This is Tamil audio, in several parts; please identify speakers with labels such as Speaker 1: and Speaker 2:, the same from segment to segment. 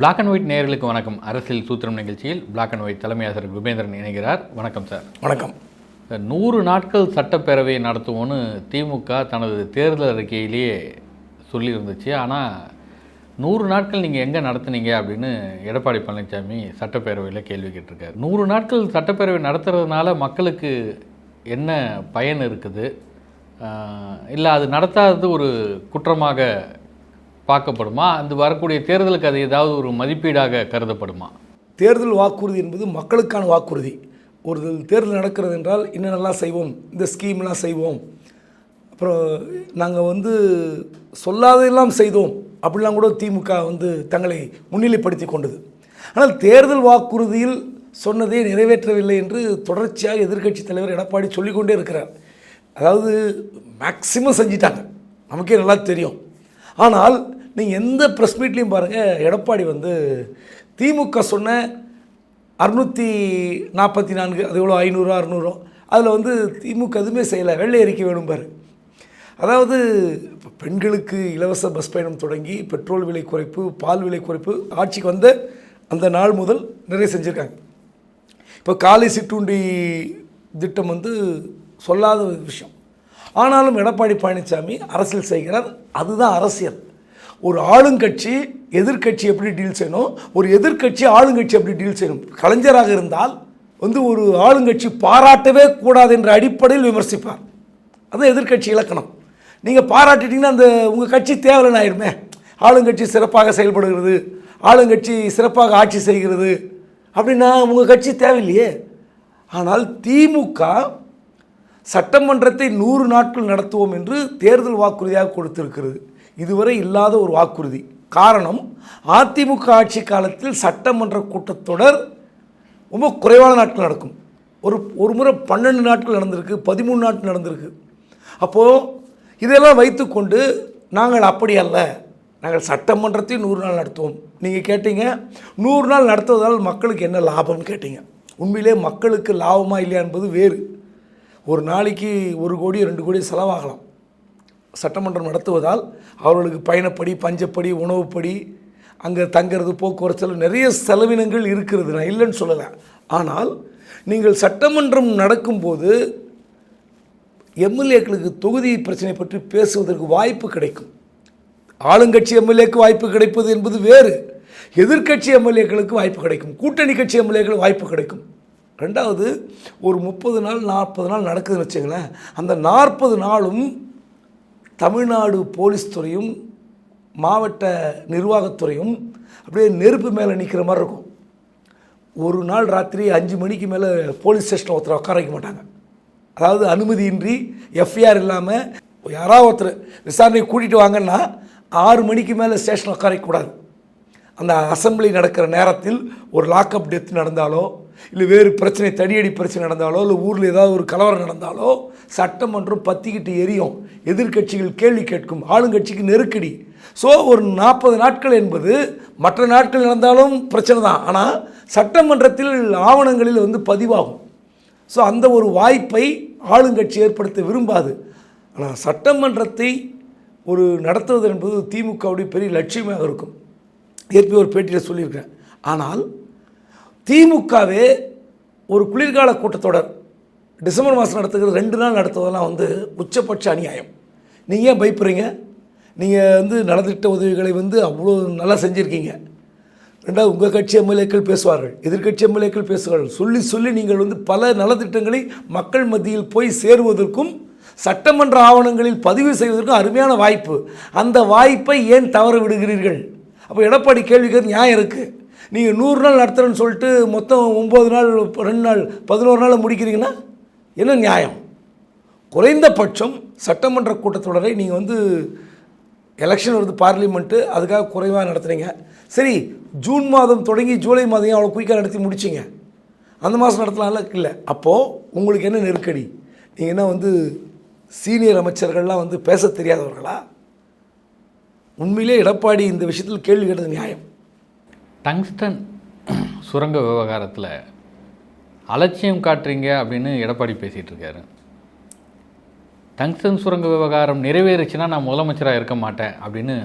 Speaker 1: பிளாக் அண்ட் ஒயிட் நேயர்களுக்கு வணக்கம். அரசியல் சூத்திரம் நிகழ்ச்சியில் பிளாக் அண்ட் ஒயிட் தலைமை ஆசிரியர் குபேந்திரன் இணைகிறார். வணக்கம் சார்.
Speaker 2: வணக்கம்.
Speaker 1: நூறு நாட்கள் சட்டப்பேரவை நடத்துவோன்னு திமுக தனது தேர்தல் அறிக்கையிலேயே சொல்லியிருந்துச்சு. ஆனால் நூறு நாட்கள் நீங்கள் எங்கே நடத்துனீங்க அப்படின்னு எடப்பாடி பழனிசாமி சட்டப்பேரவையில் கேள்வி கேட்டிருக்காரு. நூறு நாட்கள் சட்டப்பேரவை நடத்துறதுனால மக்களுக்கு என்ன பயன் இருக்குது? இல்லை அது நடத்தாதது ஒரு குற்றமாக பார்க்கப்படுமா? அந்த வரக்கூடிய தேர்தலுக்கு அது ஏதாவது ஒரு மதிப்பீடாக கருதப்படுமா?
Speaker 2: தேர்தல் வாக்குறுதி என்பது மக்களுக்கான வாக்குறுதி. ஒரு தேர்தல் நடக்கிறது என்றால் என்னென்னலாம் செய்வோம்? இந்த ஸ்கீம்லாம் செய்வோம். அப்புறம் நாங்கள் வந்து சொல்லாதையெல்லாம் செய்தோம். அப்படிலாம் கூட திமுக வந்து தங்களை முன்னிலைப்படுத்தி கொண்டது. ஆனால் தேர்தல் வாக்குறுதியில் சொன்னதை நிறைவேற்றவில்லை என்று தொடர்ச்சியாக எதிர்க்கட்சி தலைவர் எடப்பாடி சொல்லிக்கொண்டே இருக்கிறார். அதாவது மேக்சிமம் செஞ்சிட்டாங்க. நமக்கே நல்லா தெரியும். ஆனால் நீங்கள் எந்த ப்ரெஸ் மீட்லேயும் பாருங்கள் எடப்பாடி வந்து திமுக சொன்ன அறுநூற்றி நாற்பத்தி நான்கு அது எவ்வளோ ஐநூறு அறுநூறோ அதில் வந்து திமுக எதுவுமே செய்யலை வெள்ளை அறிக்கை வேணும் பாரு. அதாவது இப்போ பெண்களுக்கு இலவச பஸ் பயணம் தொடங்கி பெட்ரோல் விலை குறைப்பு பால் விலை குறைப்பு ஆட்சிக்கு வந்த அந்த நாள் முதல் நிறைய செஞ்சுருக்காங்க. இப்போ காலை சிற்றுண்டி திட்டம் வந்து சொல்லாத ஒரு விஷயம். ஆனாலும் எடப்பாடி பழனிசாமி அரசியல் செய்கிறார் அதுதான் அரசியல். ஒரு ஆளுங்கட்சி எதிர்க்கட்சி எப்படி டீல் செய்யணும்? ஒரு எதிர்க்கட்சி ஆளுங்கட்சி எப்படி டீல் செய்யணும்? கலைஞராக இருந்தால் வந்து ஒரு ஆளுங்கட்சி பாராட்டவே கூடாது என்ற அடிப்படையில் விமர்சிப்பார். அது எதிர்க்கட்சி இலக்கணம். நீங்கள் பாராட்டிட்டீங்கன்னா அந்த உங்கள் கட்சி தேவலன் ஆயிருமே ஆளுங்கட்சி சிறப்பாக செயல்படுகிறது. ஆளுங்கட்சி சிறப்பாக ஆட்சி செய்கிறது. அப்படின்னா உங்கள் கட்சி தேவையில்லையே. ஆனால் திமுக சட்டமன்றத்தை நூறு நாட்கள் நடத்துவோம் என்று தேர்தல் வாக்குறுதியாக கொடுத்திருக்கிறது. இதுவரை இல்லாத ஒரு வாக்குறுதி. காரணம் அதிமுக ஆட்சி காலத்தில் சட்டமன்ற கூட்டத்தொடர் ரொம்ப குறைவான நாட்கள் நடக்கும். ஒரு ஒரு முறை பன்னெண்டு நாட்கள் நடந்திருக்கு பதிமூணு நாட்கள் நடந்திருக்கு. அப்போது இதெல்லாம் வைத்துக்கொண்டு நாங்கள் அப்படி அல்ல. நாங்கள் சட்டமன்றத்தையும் நூறு நாள் நடத்துவோம். நீங்கள் கேட்டீங்க நூறு நாள் நடத்துவதால் மக்களுக்கு என்ன லாபம்னு கேட்டீங்க. உண்மையிலே மக்களுக்கு லாபமாக இல்லையா என்பது வேறு. ஒரு நாளைக்கு ஒரு கோடி ரெண்டு கோடி செலவாகலாம். சட்டமன்றம் நடத்துவதால் அவர்களுக்கு பயணப்படி பஞ்சப்படி உணவுப்படி அங்கே தங்கிறது போக்குவரத்து நிறைய செலவினங்கள் இருக்கிறது. நான் இல்லைன்னு சொல்லலை. ஆனால் நீங்கள் சட்டமன்றம் நடக்கும்போது எம்எல்ஏக்களுக்கு தொகுதி பிரச்சனை பற்றி பேசுவதற்கு வாய்ப்பு கிடைக்கும். ஆளுங்கட்சி எம்எல்ஏக்கு வாய்ப்பு கிடைப்பது என்பது வேறு. எதிர்க்கட்சி எம்எல்ஏக்களுக்கு வாய்ப்பு கிடைக்கும். கூட்டணி கட்சி எம்எல்ஏக்களுக்கு வாய்ப்பு கிடைக்கும். ரெண்டாவது ஒரு முப்பது நாள் நாற்பது நாள் நடக்குதுன்னு வச்சுங்களேன் அந்த நாற்பது நாளும் தமிழ்நாடு போலீஸ் துறையும் மாவட்ட நிர்வாகத்துறையும் அப்படியே நெருப்பு மேலே நிற்கிற மாதிரி இருக்கும். ஒரு நாள் ராத்திரி அஞ்சு மணிக்கு மேலே போலீஸ் ஸ்டேஷனில் ஒருத்தர் உட்கார வைக்க மாட்டாங்க. அதாவது அனுமதியின்றி எஃப்ஐஆர் இல்லாமல் யாராவது ஒருத்தர் விசாரணை கூட்டிகிட்டு வாங்கன்னா ஆறு மணிக்கு மேலே ஸ்டேஷனில் உட்கார வைக்கக்கூடாது. அந்த அசம்பிளி நடக்கிற நேரத்தில் ஒரு லாக்அப் டெத் நடந்தாலோ இல்லை வேறு பிரச்சனை தடியடி பிரச்சனை நடந்தாலோ இல்லை ஊரில் ஏதாவது ஒரு கலவரம் நடந்தாலோ சட்டமன்றம் பத்திக்கிட்டு எரியும். எதிர்க்கட்சிகள் கேள்வி கேட்கும். ஆளுங்கட்சிக்கு நெருக்கடி. ஸோ ஒரு நாற்பது நாட்கள் என்பது மற்ற நாட்கள் நடந்தாலும் பிரச்சனை தான். ஆனால் சட்டமன்றத்தில் ஆவணங்களில் வந்து பதிவாகும். ஸோ அந்த ஒரு வாய்ப்பை ஆளுங்கட்சி ஏற்படுத்த விரும்பாது. ஆனால் சட்டமன்றத்தை ஒரு நடத்துவது என்பது திமுகவுடைய பெரிய லட்சியமாக இருக்கும். ஏற்கனவே ஒரு பேட்டியில் சொல்லியிருக்கிறேன். ஆனால் திமுகவே ஒரு குளிர்கால கூட்டத்தொடர். டிசம்பர் மாதம் நடத்துகிறது ரெண்டு நாள் நடத்துவதெல்லாம் வந்து உச்சபட்ச அநியாயம். நீங்கள் ஏன் பயப்படுறீங்க? நீங்கள் வந்து நலத்திட்ட உதவிகளை வந்து அவ்வளோ நல்லா செஞ்சுருக்கீங்க. ரெண்டாவது உங்கள் கட்சி எம்எல்ஏக்கள் பேசுவார்கள். எதிர்க்கட்சி எம்எல்ஏக்கள் பேசுவார்கள். சொல்லி சொல்லி நீங்கள் வந்து பல நலத்திட்டங்களை மக்கள் மத்தியில் போய் சேருவதற்கும் சட்டமன்ற ஆவணங்களில் பதிவு செய்வதற்கும் அருமையான வாய்ப்பு. அந்த வாய்ப்பை ஏன் தவற விடுகிறீர்கள்? அப்போ எடப்பாடி கேள்விக்கு நியாயம் இருக்குது நீங்கள் நூறு நாள் நடத்துகிறேன்னு சொல்லிட்டு மொத்தம் ஒம்பது நாள் ரெண்டு நாள் பதினோரு நாளில் முடிக்கிறீங்கன்னா என்ன நியாயம்? குறைந்தபட்சம் சட்டமன்ற கூட்டத்தொடரை நீங்கள் வந்து எலெக்ஷன் வருது பார்லிமெண்ட்டு அதுக்காக குறைவாக நடத்துகிறீங்க சரி ஜூன் மாதம் தொடங்கி ஜூலை மாதம் அவ்வளோ குயிக்காக நடத்தி முடிச்சிங்க? அந்த மாதம் நடத்தலாம்ல? இல்லை. அப்போது உங்களுக்கு என்ன நெருக்கடி? நீங்கள் என்ன வந்து சீனியர் அமைச்சர்கள்லாம் வந்து பேச தெரியாதவர்களா? உண்மையிலே எடப்பாடி இந்த விஷயத்தில் கேள்வி கேட்டது நியாயம்.
Speaker 1: டங்ஸ்டன் சுரங்க விவகாரத்தில் அலட்சியம் காட்டுறீங்க அப்படின்னு எடப்பாடி பேசிகிட்டு இருக்காரு. டங்ஸ்டன் சுரங்க விவகாரம் நிறைவேறுச்சுன்னா நான் முதலமைச்சராக இருக்க மாட்டேன் அப்படின்னு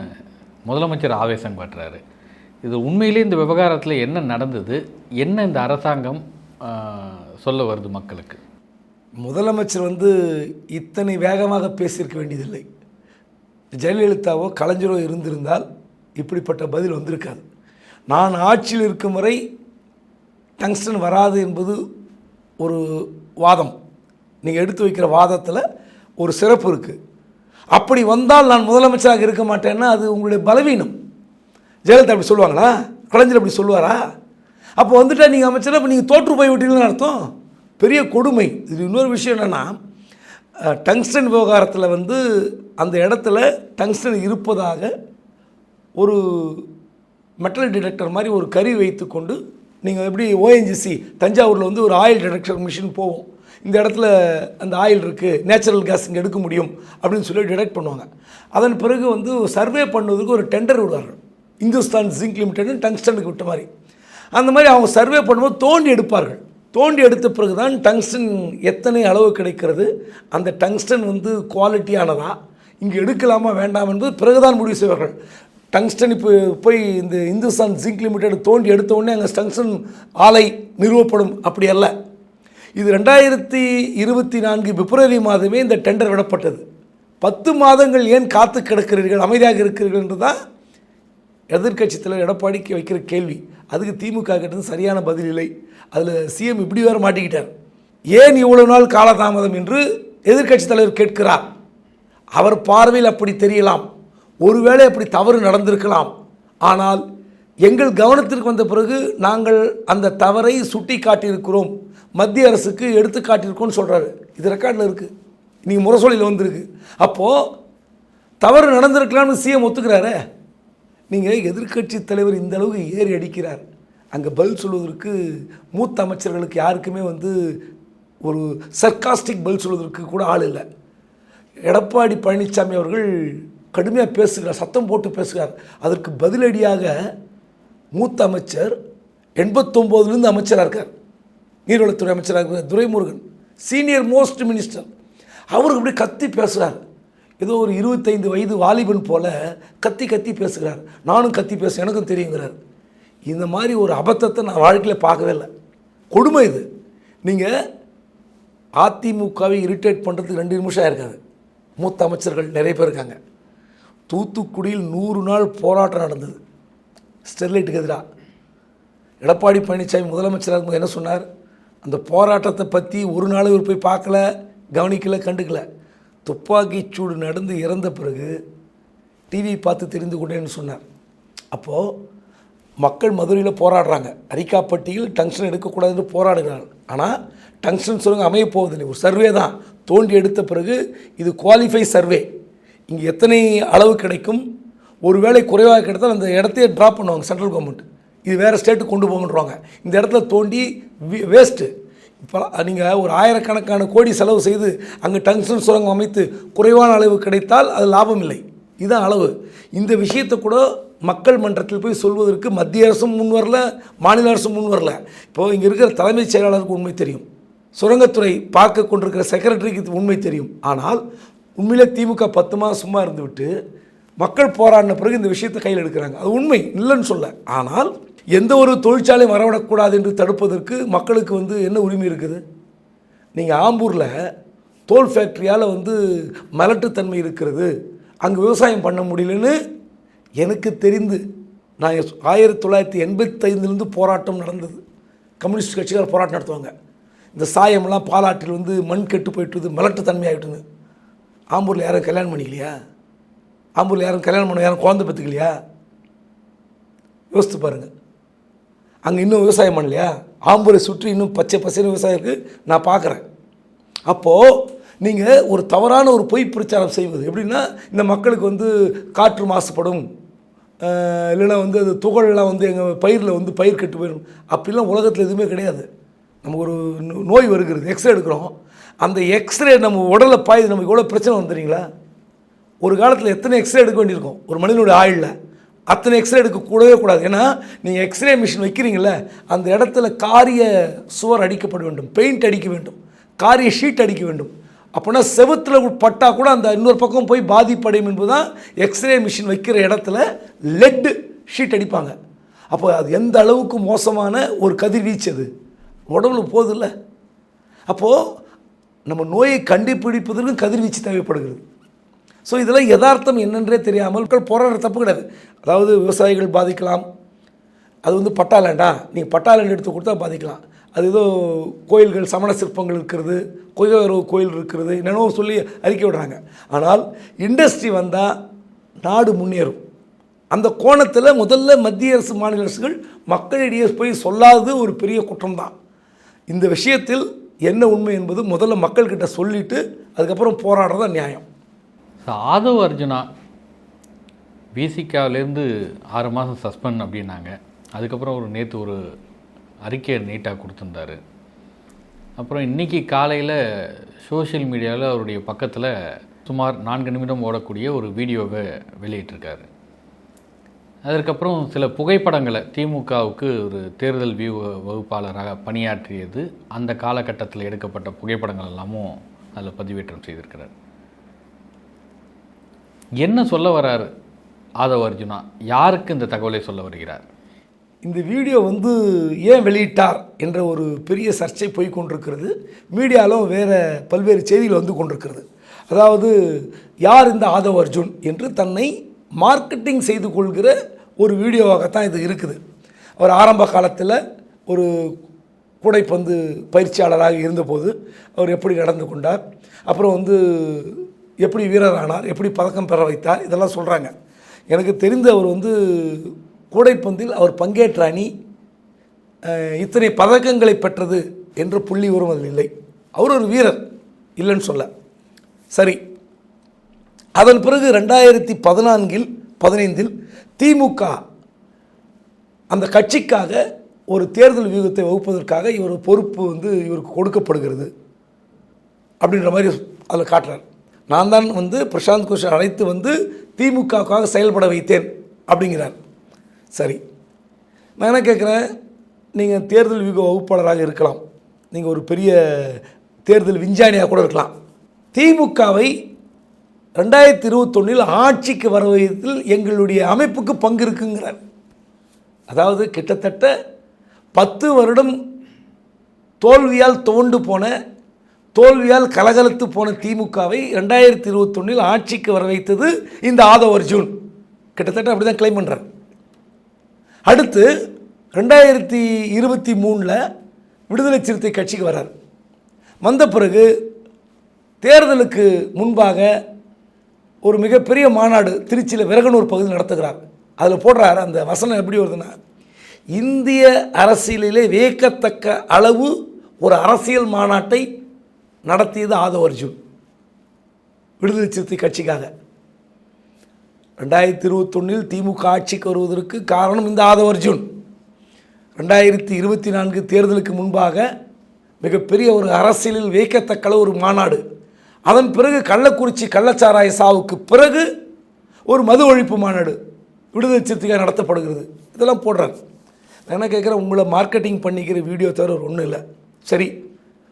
Speaker 1: முதலமைச்சர் ஆவேசம் காட்டுறாரு. இது உண்மையிலே இந்த விவகாரத்தில் என்ன நடந்தது? என்ன இந்த அரசாங்கம் சொல்ல வருது மக்களுக்கு?
Speaker 2: முதலமைச்சர் வந்து இத்தனை வேகமாக பேசியிருக்க வேண்டியதில்லை. ஜெயலலிதாவோ கலைஞரோ இருந்திருந்தால் இப்படிப்பட்ட பதில் வந்திருக்காது. நான் ஆட்சியில் இருக்கும் வரை டங்ஸ்டன் வராது என்பது ஒரு வாதம். நீங்கள் எடுத்து வைக்கிற வாதத்தில் ஒரு சிறப்பு இருக்குது அப்படி வந்தால் நான் முதலமைச்சராக இருக்க மாட்டேன்னா அது உங்களுடைய பலவீனம். ஜெயலலிதா அப்படி சொல்லுவாங்களா? கலைஞர் அப்படி சொல்லுவாரா? அப்போ வந்துட்டா நீங்கள் அமைச்சர் அப்போ நீங்கள் தோற்று போய் விட்டீங்கன்னு அர்த்தம். பெரிய கொடுமை. இது இன்னொரு விஷயம் என்னென்னா டங்ஸ்டன் விவகாரத்தில் வந்து அந்த இடத்துல டங்ஸ்டன் இருப்பதாக ஒரு மெட்டல் டிடெக்டர் மாதிரி ஒரு கருவி வைத்துக்கொண்டு நீங்கள் எப்படி ஓஎன்ஜிசி தஞ்சாவூரில் வந்து ஒரு ஆயில் டிடெக்டர் மிஷின் போகும். இந்த இடத்துல அந்த ஆயில் இருக்குது நேச்சுரல் கேஸ் இங்கே எடுக்க முடியும் அப்படின்னு சொல்லி டிடெக்ட் பண்ணுவாங்க. அதன் பிறகு வந்து சர்வே பண்ணுவதற்கு ஒரு டெண்டர் விடுவார்கள். இந்துஸ்தான் ஜிங்க் லிமிடெட்னு டங்ஸ்டனுக்கு விட்ட மாதிரி. அந்த மாதிரி அவங்க சர்வே பண்ணும்போது தோண்டி எடுப்பார்கள். தோண்டி எடுத்த பிறகு தான் டங்ஸ்டன் எத்தனை அளவு கிடைக்கிறது அந்த டங்ஸ்டன் வந்து குவாலிட்டியானதா இங்கே எடுக்கலாமா வேண்டாம் என்பது பிறகுதான் முடிவு செய்வார்கள். டங்ஸ்டன் இப்போ போய் இந்த இந்துஸ்தான் ஜிங்க் லிமிடெட் தோண்டி எடுத்த உடனே அங்கே டங்ஸ்டன் ஆலை நிறுவப்படும். அப்படி அல்ல. இது ரெண்டாயிரத்தி இருபத்தி நான்கு பிப்ரவரி மாதமே இந்த டெண்டர் விடப்பட்டது. பத்து மாதங்கள் ஏன் காத்து கிடக்கிறீர்கள் அமைதியாக இருக்கிறீர்கள் என்று தான் எதிர்கட்சி தலைவர் எடப்பாடிக்கு வைக்கிற கேள்வி. அதுக்கு திமுக கேட்டது சரியான பதில் இல்லை. அதில் சிஎம் இப்படி வேறு மாட்டிக்கிட்டார். ஏன் இவ்வளோ நாள் காலதாமதம் என்று எதிர்கட்சி தலைவர் கேட்கிறார். அவர் பார்வையில் அப்படி தெரியலாம். ஒருவேளை அப்படி தவறு நடந்திருக்கலாம். ஆனால் எங்கள் கவனத்திற்கு வந்த பிறகு நாங்கள் அந்த தவறை சுட்டி காட்டியிருக்கிறோம் மத்திய அரசுக்கு எடுத்து காட்டியிருக்கோம்னு சொல்கிறாரு இது ரெக்கார்டில் இருக்குது நீங்கள் முரசொலியில் வந்திருக்கு. அப்போது தவறு நடந்திருக்கலாம்னு சிஎம் ஒத்துக்கிறாரே. நீங்கள் எதிர்க்கட்சி தலைவர் இந்த அளவுக்கு ஏறி அடிக்கிறார். அங்கே பதில் சொல்வதற்கு மூத்த அமைச்சர்களுக்கு யாருக்குமே வந்து ஒரு சர்க்காஸ்டிக் பதில் சொல்வதற்கு கூட ஆள் இல்லை. எடப்பாடி பழனிசாமி அவர்கள் கடுமையாக பேசுகிறார் சத்தம் போட்டு பேசுகிறார். அதற்கு பதிலடியாக மூத்த அமைச்சர் எண்பத்தொம்போதுலேருந்து அமைச்சராக இருக்கார். நீர்வளத்துறை அமைச்சராக இருக்கிற துரைமுருகன் சீனியர் மோஸ்ட் மினிஸ்டர் அவருக்கு அப்படி கத்தி பேசுகிறார் ஏதோ ஒரு இருபத்தைந்து வயது வாலிபன் போல கத்தி கத்தி பேசுகிறார். நானும் கத்தி பேச எனக்கும் தெரியுங்கிறார். இந்த மாதிரி ஒரு அபத்தத்தை நான் வாழ்க்கையில் பார்க்கவே இல்லை. கொடுமை இது. நீங்கள் அதிமுகவை இரிட்டேட் பண்ணுறதுக்கு ரெண்டு நிமிஷம் ஆயிருக்காது. மூத்த அமைச்சர்கள் நிறைய பேர் இருக்காங்க. தூத்துக்குடியில் நூறு நாள் போராட்டம் நடந்தது. ஸ்டெர்லைட்டுக்கு எதிராக. எடப்பாடி பழனிசாமி முதலமைச்சராக இருக்கும்போது என்ன சொன்னார்? அந்த போராட்டத்தை பற்றி ஒரு நாள் இவர் போய் பார்க்கல கவனிக்கல கண்டுக்கல. துப்பாக்கிச்சூடு நடந்து இறந்த பிறகு டிவி பார்த்து தெரிந்து கொண்டேன்னு சொன்னார். அப்போது மக்கள் மதுரையில் போராடுறாங்க. அரிக்காப்பட்டியில் டங்ஷன் எடுக்கக்கூடாதுன்னு போராடுகிறார்கள். ஆனால் டங்ஷன் சொல்லுங்கள் அமையப் போவதில்லை. ஒரு சர்வே தான். தோண்டி எடுத்த பிறகு இது குவாலிஃபை சர்வே இங்கே எத்தனை அளவு கிடைக்கும்? ஒருவேளை குறைவாக கிடைத்தால் அந்த இடத்தையே ட்ராப் பண்ணுவாங்க சென்ட்ரல் கவர்மெண்ட் இது வேறு ஸ்டேட்டுக்கு கொண்டு போகணுன்றாங்க இந்த இடத்துல தோண்டி வேஸ்ட்டு இப்போ நீங்கள் ஒரு ஆயிரக்கணக்கான கோடி செலவு செய்து அங்கே டங்ஷன் சுரங்கம் அமைத்து குறைவான அளவு கிடைத்தால் அது லாபம் இல்லை. இதுதான் அளவு. இந்த விஷயத்தை கூட மக்கள் மன்றத்தில் போய் சொல்வதற்கு மத்திய அரசும் முன் வரல மாநில அரசும் முன் வரல. இப்போது இங்கே இருக்கிற தலைமைச் செயலாளருக்கு உண்மை தெரியும். சுரங்கத்துறை பார்க்க கொண்டிருக்கிற செக்ரட்டரிக்கு உண்மை தெரியும். ஆனால் உண்மையிலே திமுக பத்து மாதம் சும்மா இருந்துவிட்டு மக்கள் போராடின பிறகு இந்த விஷயத்தை கையில் எடுக்கிறாங்க. அது உண்மை இல்லைன்னு சொல்ல. ஆனால் எந்த ஒரு தொழிற்சாலையும் வரவிடக்கூடாது என்று தடுப்பதற்கு மக்களுக்கு வந்து என்ன உரிமை இருக்குது? நீங்கள் ஆம்பூரில் தோல் ஃபேக்ட்ரியால் வந்து மலட்டுத்தன்மை இருக்கிறது. அங்கே விவசாயம் பண்ண முடியலன்னு எனக்கு தெரிந்து நான் ஆயிரத்தி தொள்ளாயிரத்தி எண்பத்தைந்துலேருந்து போராட்டம் நடந்தது. கம்யூனிஸ்ட் கட்சிகள் போராட்டம் நடத்துவாங்க. இந்த சாயம்லாம் பாலாற்றில் வந்து மண் கெட்டு போயிட்டுது மலட்டுத்தன்மை ஆகிட்டுது ஆம்பூரில் யாரும் கல்யாணம் பண்ணிக்கலையா? ஆம்பூரில் யாரும் கல்யாணம் பண்ண யாரும் குழந்தை பெற்றுக்கலையா யோசித்து பாருங்கள் அங்கே இன்னும் விவசாயம் பண்ணலையா? ஆம்பூரை சுற்றி இன்னும் பச்சை பசைன்னு விவசாயம் இருக்குது நான் பார்க்குறேன். அப்போது நீங்கள் ஒரு தவறான ஒரு பொய் பிரச்சாரம் செய்வது எப்படின்னா இந்த மக்களுக்கு வந்து காற்று மாசுபடும். இல்லைன்னா வந்து அது துகள்லாம் வந்து எங்கள் பயிரில் வந்து பயிர் கெட்டு போயிடும். அப்படிலாம் உலகத்தில் எதுவுமே கிடையாது. நமக்கு ஒரு நோ- நோய் வருகிறது. எக்ஸ்ரே எடுக்கிறோம். அந்த எக்ஸ்ரே நம்ம உடலை பாயுது நமக்கு எவ்வளோ பிரச்சனை வந்துடுறீங்களா ஒரு காலத்தில் எத்தனை எக்ஸ்ரே எடுக்க வேண்டியிருக்கும்? ஒரு மனிதனுடைய ஆயுளில். அத்தனை எக்ஸ்ரே எடுக்க கூடவே கூடாது. ஏன்னா நீங்கள் எக்ஸ்ரே மிஷின் வைக்கிறீங்கள அந்த இடத்துல காரிய சுவர் அடிக்கப்பட வேண்டும் பெயிண்ட் அடிக்க வேண்டும் காரிய ஷீட் அடிக்க வேண்டும். அப்போனா செவத்தில் பட்டால் கூட அந்த இன்னொரு பக்கம் போய் பாதிப்படையும் என்பதுதான் எக்ஸ்ரே மிஷின் வைக்கிற இடத்துல லெட்டு ஷீட் அடிப்பாங்க. அப்போ அது எந்த அளவுக்கு மோசமான ஒரு கதிர்வீச்சு அது? உடம்புல போதில்ல அப்போது நம்ம நோயை கண்டுபிடிப்பதற்கும் கதிர்வீச்சு தேவைப்படுகிறது. ஸோ இதெல்லாம் யதார்த்தம் என்னென்றே தெரியாமல் மக்கள் போராடுற தப்பு கிடையாது. அதாவது விவசாயிகள் பாதிக்கலாம். அது வந்து பட்டா லேண்டா நீங்கள் பட்டா லேண்ட் எடுத்து கொடுத்தா பாதிக்கலாம். அது ஏதோ கோயில்கள் சமண சிற்பங்கள் இருக்கிறது கொய்யரவு கோயில் இருக்கிறது என்னென்னோ சொல்லி அறிக்கை விடுறாங்க. ஆனால் இண்டஸ்ட்ரி வந்தால் நாடு முன்னேறும். அந்த கோணத்தில் முதல்ல மத்திய அரசு மாநில அரசுகள் மக்களிடையே போய் சொல்லாதது ஒரு பெரிய குற்றம்தான். இந்த விஷயத்தில் என்ன உண்மை என்பது முதல்ல மக்கள்கிட்ட சொல்லிட்டு அதுக்கப்புறம் போராடுறது தான் நியாயம்.
Speaker 1: ஸோ ஆதவ் அர்ஜுனா விசிகாவிலேருந்து ஆறு மாதம் சஸ்பெண்ட் அப்படின்னாங்க. அதுக்கப்புறம் ஒரு நேற்று ஒரு அறிக்கையை நீட்டாக கொடுத்துருந்தாரு. அப்புறம் இன்றைக்கி காலையில் சோஷியல் மீடியாவில் அவருடைய பக்கத்தில் சுமார் நான்கு நிமிடம் ஓடக்கூடிய ஒரு வீடியோவை வெளியிட்டிருக்காரு. அதற்கப்புறம் சில புகைப்படங்களை திமுகவுக்கு ஒரு தேர்தல் வியூ வகுப்பாளராக பணியாற்றியது அந்த காலகட்டத்தில் எடுக்கப்பட்ட புகைப்படங்கள் எல்லாமும் அதில் பதிவேற்றம் செய்திருக்கிறார். என்ன சொல்ல வராரு ஆதவ அர்ஜுனா? யாருக்கு இந்த தகவலை சொல்ல வருகிறார்?
Speaker 2: இந்த வீடியோ வந்து ஏன் வெளியிட்டார் என்ற ஒரு பெரிய சர்ச்சை போய் கொண்டிருக்கிறது. மீடியாலும் வேறு பல்வேறு செய்திகள் வந்து கொண்டிருக்கிறது. அதாவது யார் இந்த ஆதவ அர்ஜுன் என்று தன்னை மார்க்கெட்டிங் செய்து கொள்கிற ஒரு வீடியோவாகத்தான் இது இருக்குது. அவர் ஆரம்ப காலத்தில் ஒரு கூடைப்பந்து பயிற்சியாளராக இருந்தபோது அவர் எப்படி நடந்து கொண்டார் அப்புறம் வந்து எப்படி வீரரானார் எப்படி பதக்கம் பெற வைத்தார் இதெல்லாம் சொல்கிறாங்க எனக்கு தெரிந்த அவர் வந்து கூடைப்பந்தில் அவர் பங்கேற்ற அணி இத்தனை பதக்கங்களை பெற்றது என்ற புள்ளி வரும் அதில் இல்லை. அவர் ஒரு வீரர் இல்லைன்னு சொல்ல. சரி அதன் பிறகு ரெண்டாயிரத்தி பதினான்கில் பதினைந்தில் திமுக அந்த கட்சிக்காக ஒரு தேர்தல் வியூகத்தை வகுப்பதற்காக இவர் பொறுப்பு வந்து இவருக்கு கொடுக்கப்படுகிறது அப்படின்ற மாதிரி அதில் காட்டுறார். நான் தான் வந்து பிரசாந்த் கோஷன் அழைத்து வந்து திமுகவுக்காக செயல்பட வைத்தேன் அப்படிங்கிறார். சரி. நான் என்ன கேட்குறேன்? நீங்கள் தேர்தல் வியூக வகுப்பாளராக இருக்கலாம். நீங்கள் ஒரு பெரிய தேர்தல் விஞ்ஞானியாக கூட இருக்கலாம். திமுகவை ரெண்டாயிரத்தி இருபத்தொன்னில் ஆட்சிக்கு வர வைத்ததில் எங்களுடைய அமைப்புக்கு பங்கு இருக்குங்கிறார். அதாவது கிட்டத்தட்ட பத்து வருடம் தோல்வியால் தோண்டு போன தோல்வியால் கலகலத்து போன திமுகவை ரெண்டாயிரத்தி இருபத்தொன்னில் ஆட்சிக்கு வர வைத்தது இந்த ஆதவ் அர்ஜுன். கிட்டத்தட்ட அப்படி தான் கிளைம் பண்ணுறார் அடுத்து ரெண்டாயிரத்தி இருபத்தி மூணில் விடுதலை சிறுத்தை கட்சிக்கு வர்றார் வந்த பிறகு தேர்தலுக்கு முன்பாக ஒரு மிகப்பெரிய மாநாடு திருச்சியில் விரகனூர் பகுதி நடத்துகிறார். அதில் போடுறார் அந்த வசனம் எப்படி வருதுன்னா இந்திய அரசியலிலே வியக்கத்தக்க அளவு ஒரு அரசியல் மாநாட்டை நடத்தியது ஆதவ அர்ஜுன் விடுதலை சிறுத்தை கட்சிக்காக. ரெண்டாயிரத்தி இருபத்தொன்னில் திமுக ஆட்சிக்கு வருவதற்கு காரணம் இந்த ஆதவ அர்ஜுன். ரெண்டாயிரத்தி இருபத்தி நான்கு தேர்தலுக்கு முன்பாக மிகப்பெரிய ஒரு அரசியலில் வியக்கத்தக்கள அளவு ஒரு மாநாடு அதன் பிறகு கள்ளக்குறிச்சி கள்ளச்சாராய சாவுக்கு பிறகு ஒரு மது ஒழிப்பு மாநாடு விடுதலை சிறுத்தைகள் நடத்தப்படுகிறது. இதெல்லாம் போடுறார் நான் என்ன கேட்குறேன் உங்களை மார்க்கெட்டிங் பண்ணிக்கிற வீடியோ தவிர ஒன்றும் இல்லை. சரி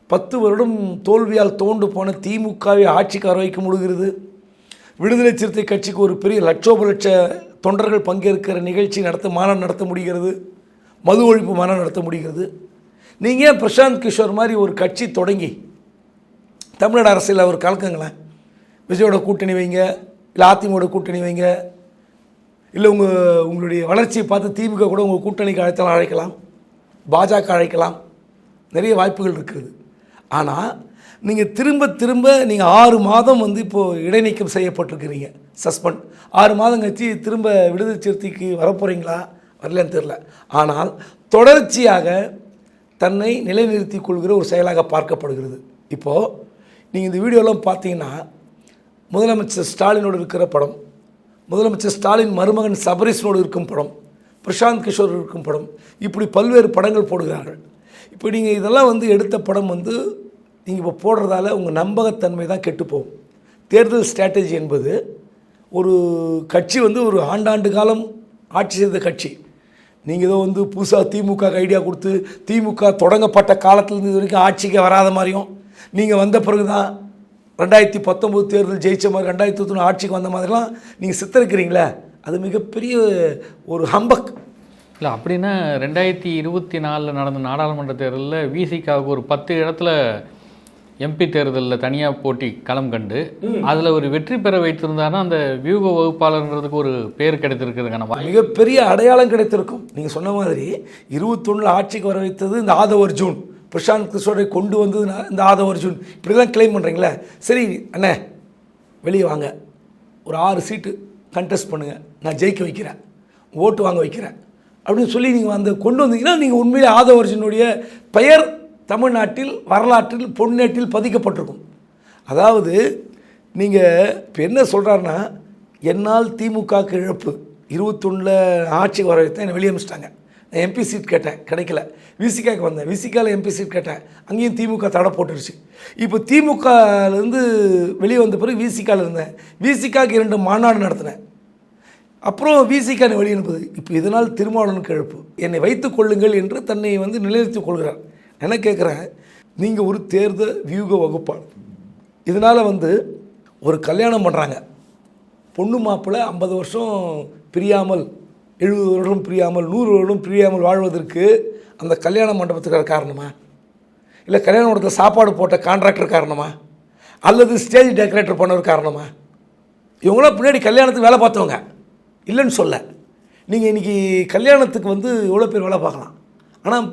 Speaker 2: பத்து வருடம் தோல்வியால் தோண்டு போன திமுகவை ஆட்சிக்கு வர முழுகிறது. முடிகிறது விடுதலை சிறுத்தை கட்சிக்கு ஒரு பெரிய லட்சோப லட்ச தொண்டர்கள் பங்கேற்கிற நிகழ்ச்சி நடத்த மாநாடு நடத்த முடிகிறது. மது ஒழிப்பு மாநாடு நடத்த முடிகிறது. நீங்கள் ஏன் பிரசாந்த் கிஷோர் மாதிரி ஒரு கட்சி தொடங்கி தமிழ்நாடு அரசியலில் ஒரு கலக்குங்களேன். விஜயோட கூட்டணி வைங்க இல்லை அதிமுக கூட்டணி வைங்க இல்லை உங்கள் உங்களுடைய வளர்ச்சியை பார்த்து திமுக கூட உங்கள் கூட்டணிக்கு அழைத்தாலும் அழைக்கலாம் பாஜக அழைக்கலாம். நிறைய வாய்ப்புகள் இருக்கிறது ஆனால் நீங்கள் திரும்ப திரும்ப நீங்கள் ஆறு மாதம் வந்து இப்போது இடைநீக்கம் செய்யப்பட்டிருக்கிறீங்க. சஸ்பெண்ட். ஆறு மாதம் கழிச்சு திரும்ப விடுதலை சிறுத்தைக்கு வரப்போகிறீங்களா வரலன்னு தெரில ஆனால் தொடர்ச்சியாக தன்னை நிலைநிறுத்திக் கொள்கிற ஒரு செயலாக பார்க்கப்படுகிறது. இப்போது நீங்கள் இந்த வீடியோலாம் பார்த்தீங்கன்னா முதலமைச்சர் ஸ்டாலினோடு இருக்கிற படம் முதலமைச்சர் ஸ்டாலின் மருமகன் சபரீஷனோடு இருக்கும் படம் பிரசாந்த் கிஷோர் இருக்கும் படம் இப்படி பல்வேறு படங்கள் போடுகிறார்கள். இப்போ நீங்கள் இதெல்லாம் வந்து எடுத்த படம் வந்து நீங்கள் இப்போ போடுறதால உங்கள் நம்பகத்தன்மை தான் கெட்டுப்போகும். தேர்தல் ஸ்ட்ராட்டஜி என்பது ஒரு கட்சி வந்து ஒரு ஆண்டாண்டு காலம் ஆட்சி செய்த கட்சி. நீங்கள் ஏதோ வந்து புதுசாக திமுக ஐடியா கொடுத்து திமுக தொடங்கப்பட்ட காலத்துலேருந்து இது வரைக்கும் ஆட்சிக்கு வராத மாதிரியும் நீங்கள் வந்த பிறகு தான் ரெண்டாயிரத்தி பத்தொம்போது தேர்தல் ஜெயிச்ச மாதிரி ரெண்டாயிரத்தி தொண்ணூறு ஆட்சிக்கு வந்த மாதிரிலாம் நீங்கள் சித்தரிக்கிறீங்களே? அது மிகப்பெரிய ஒரு ஹம்பக்
Speaker 1: இல்லை அப்படின்னா ரெண்டாயிரத்தி இருபத்தி நாலில் நடந்த நாடாளுமன்ற தேர்தலில் விசிகாவுக்கு ஒரு பத்து இடத்துல எம்பி தேர்தலில் தனியாக போட்டி களம் கண்டு அதில் ஒரு வெற்றி பெற வைத்திருந்தாருன்னா அந்த வியூக வகுப்பாளர்ன்றதுக்கு ஒரு பேர் கிடைத்திருக்கிறதுக்கான வாய்ப்பு.
Speaker 2: மிகப்பெரிய அடையாளம் கிடைத்திருக்கும். நீங்கள் சொன்ன மாதிரி இருபத்தொன்னில் ஆட்சிக்கு வர வைத்தது இந்த ஆதவ அர்ஜுன் பிரசாந்த் கிஷோரை கொண்டு வந்தது நான் இந்த ஆதவ அர்ஜுன் இப்படிலாம் கிளைம் பண்ணுறீங்களே சரி அண்ணே வெளியே வாங்க. ஒரு ஆறு சீட்டு கண்டெஸ்ட் பண்ணுங்கள் நான் ஜெயிக்க வைக்கிறேன். ஓட்டு வாங்க வைக்கிறேன். அப்படின்னு சொல்லி நீங்கள் வந்து கொண்டு வந்தீங்கன்னா நீங்கள் உண்மையிலே ஆதவ அர்ஜுனுடைய பெயர் தமிழ்நாட்டில் வரலாற்றில் பொன்னேட்டில் பதிக்கப்பட்டிருக்கும். அதாவது நீங்கள் இப்போ என்ன சொல்கிறாருன்னா என்னால் திமுகவுக்கு இழப்பு. இருபத்தொன்னில் ஆட்சி வர வைத்தான் என்னை வெளியமிச்சிட்டாங்க நான் எம்பி சீட் கேட்டேன் கிடைக்கல. விசிகாவுக்கு வந்தேன். விசிகாவில் எம்பி சீட் கேட்டேன். அங்கேயும் திமுக தடை போட்டுருச்சு. இப்போ திமுகலேருந்து வெளியே வந்த பிறகு விசிகாவில் இருந்தேன். விசிகாவுக்கு இரண்டு மாநாடு நடத்தினேன். அப்புறம் விசிகானை வெளியே அனுப்புது. இப்போ இதனால் திருமாவளவனுக்கு இழப்பு என்னை வைத்துக் கொள்ளுங்கள் என்று தன்னை வந்து நிலைநிறுத்திக் கொள்கிறார். என்ன கேட்குறேன்? நீங்கள் ஒரு தேர்தல் வியூக வகுப்பாளர். இதனால் வந்து ஒரு கல்யாணம் பண்ணுறாங்க பொண்ணு மாப்பிள்ளை ஐம்பது வருஷம் பிரியாமல் எழுபது வருடம் பிரியாமல் நூறு வருடம் பிரியாமல் வாழ்வதற்கு அந்த கல்யாண மண்டபத்துக்கு காரணமா? இல்லை கல்யாண மண்டபத்தில் சாப்பாடு போட்ட கான்ட்ராக்டர் காரணமா? அல்லது ஸ்டேஜ் டெக்கரேட்டர் பண்ணவர் காரணமா? இவங்களாம் பின்னாடி கல்யாணத்துக்கு வேலை பார்த்தவங்க. இல்லைன்னு சொல்ல. நீங்கள் இன்றைக்கி கல்யாணத்துக்கு வந்து எவ்வளோ பேர் வேலை பார்க்கலாம்? ஆனால்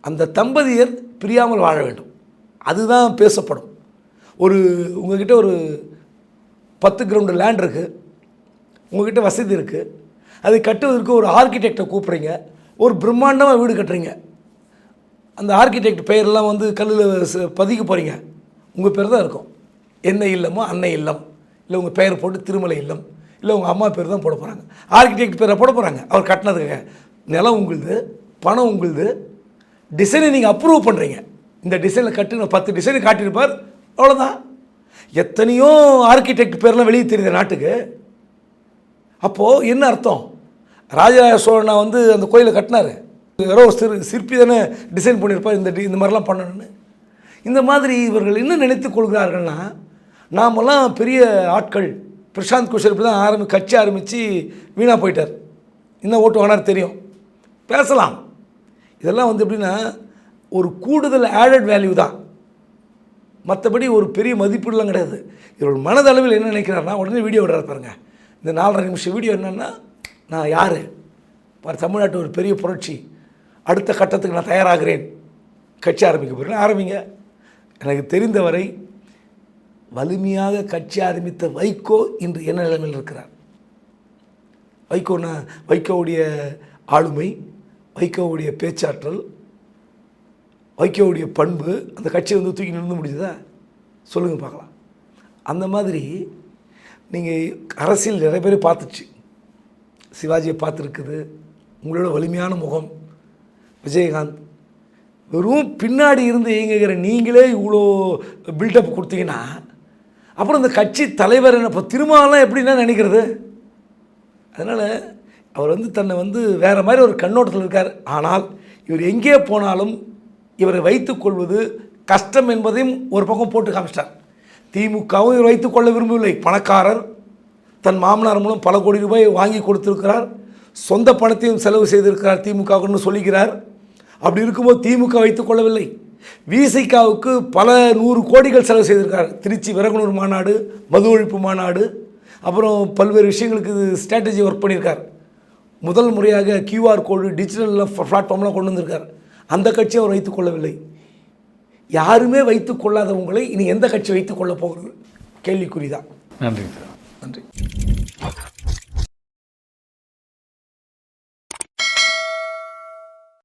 Speaker 2: அந்த தம்பதியர் பிரியாமல் வாழ வேண்டும். அதுதான் பேசப்படும். ஒரு உங்கள்கிட்ட ஒரு பத்து கிரவுண்டு லேண்ட் இருக்குது உங்கள்கிட்ட வசதி இருக்குது அது கட்டுவதற்கு ஒரு ஆர்கிடெக்டை கூப்பிட்றீங்க. ஒரு பிரம்மாண்டமாக வீடு கட்டுறீங்க. அந்த ஆர்கிடெக்ட் பெயரெல்லாம் வந்து கல்லில் பதிக்க போகிறீங்க உங்கள் பேர் தான் இருக்கும். என்ன இல்லமோ அன்னை இல்லம். இல்லை உங்கள் பெயர் போட்டு திருமலை இல்லம். இல்லை உங்கள் அம்மா பேர் தான் போட போகிறாங்க ஆர்கிடெக்ட் பேரை போட போகிறாங்க அவர் கட்டினதுக்கு நிலம் உங்களுது பணம் உங்களுது. டிசைனை நீங்கள் அப்ரூவ் பண்ணுறீங்க இந்த டிசைனில் கட்டு பத்து டிசைனை காட்டியிருப்பார். அவ்வளோதான் எத்தனையோ ஆர்கிடெக்ட் பேர்லாம் வெளியே தெரியுது நாட்டுக்கு. அப்போது என்ன அர்த்தம்? ராஜராஜ சோழனை வந்து அந்த கோயிலை கட்டினார். யாரோ ஒரு சிறு சிற்பி தானே டிசைன் பண்ணியிருப்பார் இந்த இந்த மாதிரிலாம் பண்ணணும்னு. இந்த மாதிரி இவர்கள் என்ன நினைத்து கொள்கிறார்கள்னா நாமெல்லாம் பெரிய ஆட்கள் பிரசாந்த் குஷர் இப்படி தான் ஆரம்பி கட்சி ஆரம்பித்து வீணாக போயிட்டார். இன்னும் ஓட்டு வாங்கினார் தெரியும். பேசலாம். இதெல்லாம் வந்து எப்படின்னா ஒரு கூடுதல் ஆடட் வேல்யூ தான். மற்றபடி ஒரு பெரிய மதிப்பீடுலாம் கிடையாது. இவர்கள் மனதளவில் என்ன நினைக்கிறாருன்னா உடனே வீடியோ விடுறாரு பாருங்கள் இந்த நாலரை நிமிஷம் வீடியோ என்னென்னா நான் யார்? இப்போ தமிழ்நாட்டு ஒரு பெரிய புரட்சி. அடுத்த கட்டத்துக்கு நான் தயாராகிறேன். கட்சி ஆரம்பிக்க போகிறேன் ஆரம்பிங்க? எனக்கு தெரிந்தவரை வலிமையாக கட்சி ஆரம்பித்த வைகோ இன்று என்ன நிலைமையில் இருக்கிறார்? வைகோனா வைகோவுடைய ஆளுமை வைகோவுடைய பேச்சாற்றல் வைகோவுடைய பண்பு அந்த கட்சியை வந்து தூக்கி நிறுத்த முடியுதா சொல்லுங்கள் பார்க்கலாம். அந்த மாதிரி நீங்கள் அரசியல் நிறைய பேர் பார்த்துச்சு. சிவாஜியை பார்த்துருக்குது. உங்களோட வலிமையான முகம். விஜயகாந்த் வெறும் பின்னாடி இருந்து இயங்குகிற நீங்களே இவ்வளோ பில்டப் கொடுத்தீங்கன்னா அப்புறம் இந்த கட்சி தலைவர் என்ன இப்போ திருமாவெல்லாம் எப்படின்னா நினைக்கிறது? அதனால் அவர் வந்து தன்னை வந்து வேறு மாதிரி ஒரு கண்ணோட்டத்தில் இருக்கார். ஆனால் இவர் எங்கே போனாலும் இவரை வைத்துக்கொள்வது கஷ்டம் என்பதையும் ஒரு பக்கம் போட்டு காமிச்சிட்டார். திமுகவும் இவர் வைத்துக்கொள்ள விரும்பவில்லை. பணக்காரர் தன் மாமனார் மூலம் பல கோடி ரூபாய் வாங்கி கொடுத்திருக்கிறார். சொந்த பணத்தையும் செலவு செய்திருக்கிறார் திமுகவுன்னு சொல்லிக்கிறார். அப்படி இருக்கும்போது திமுக வைத்துக் கொள்ளவில்லை. விசிகாவுக்கு பல நூறு கோடிகள் செலவு செய்திருக்கார் திருச்சி விரகனூர் மாநாடு மது ஒழிப்பு மாநாடு அப்புறம் பல்வேறு விஷயங்களுக்கு ஸ்ட்ராட்டஜி ஒர்க் பண்ணியிருக்கார். முதல் முறையாக கியூஆர் கோடு டிஜிட்டலில் பிளாட்ஃபார்ம்லாம் கொண்டு வந்திருக்கார். அந்த கட்சியை அவர் வைத்துக் கொள்ளவில்லை. யாருமே வைத்துக் கொள்ளாதவங்களை இனி எந்த கட்சி வைத்துக் கொள்ள போகிறது? கேள்விக்குறிதான்.
Speaker 1: நன்றி சார். நன்றி.